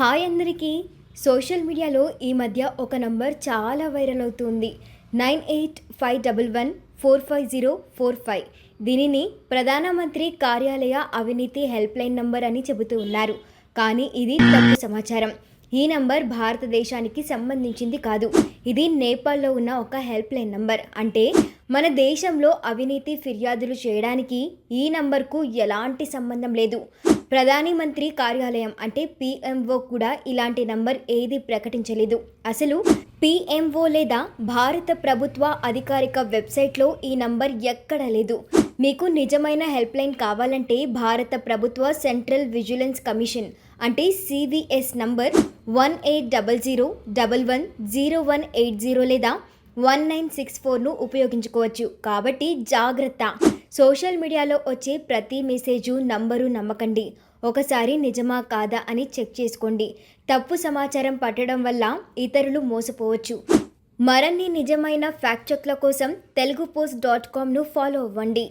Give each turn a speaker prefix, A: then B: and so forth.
A: Hi అందరికీ. Social మీడియాలో ఈ మధ్య ఒక నంబర్ చాలా వైరల్ అవుతుంది. Nine eight five double one four five zero four five. దీనిని ప్రధానమంత్రి కార్యాలయ అవినీతి హెల్ప్లైన్ నంబర్ అని చెబుతూ ఉన్నారు. కానీ ఇది తప్పు సమాచారం. ఈ నంబర్ భారతదేశానికి సంబంధించింది కాదు. ఇది నేపాల్లో ఉన్న ఒక హెల్ప్లైన్ నంబర్. అంటే మన దేశంలో అవినీతి ఫిర్యాదులు చేయడానికి ఈ నంబర్కు ఎలాంటి సంబంధం లేదు. ప్రధాని మంత్రి కార్యాలయం అంటే పిఎంఓ కూడా ఇలాంటి నంబర్ ఏది ప్రకటించలేదు. అసలు పిఎంఓ లేదా భారత ప్రభుత్వ అధికారిక వెబ్సైట్లో ఈ నంబర్ ఎక్కడ లేదు. మీకు నిజమైన హెల్ప్ లైన్ కావాలంటే భారత ప్రభుత్వ సెంట్రల్ విజిలెన్స్ కమిషన్ అంటే CVS number one eight double zero double one zero one eight zero లేదా వన్ నైన్ సిక్స్ ఫోర్ను ఉపయోగించుకోవచ్చు. కాబట్టి జాగ్రత్త. సోషల్ మీడియాలో వచ్చే ప్రతి మెసేజు నంబరు నమ్మకండి. ఒకసారి నిజమా కాదా అని చెక్ చేసుకోండి. తప్పు సమాచారం పట్టడం వల్ల ఇతరులు మోసపోవచ్చు. మరిన్ని నిజమైన ఫ్యాక్ట్ చెక్ల కోసం తెలుగు పోస్ట్ డాట్ కామ్ను ఫాలో అవ్వండి.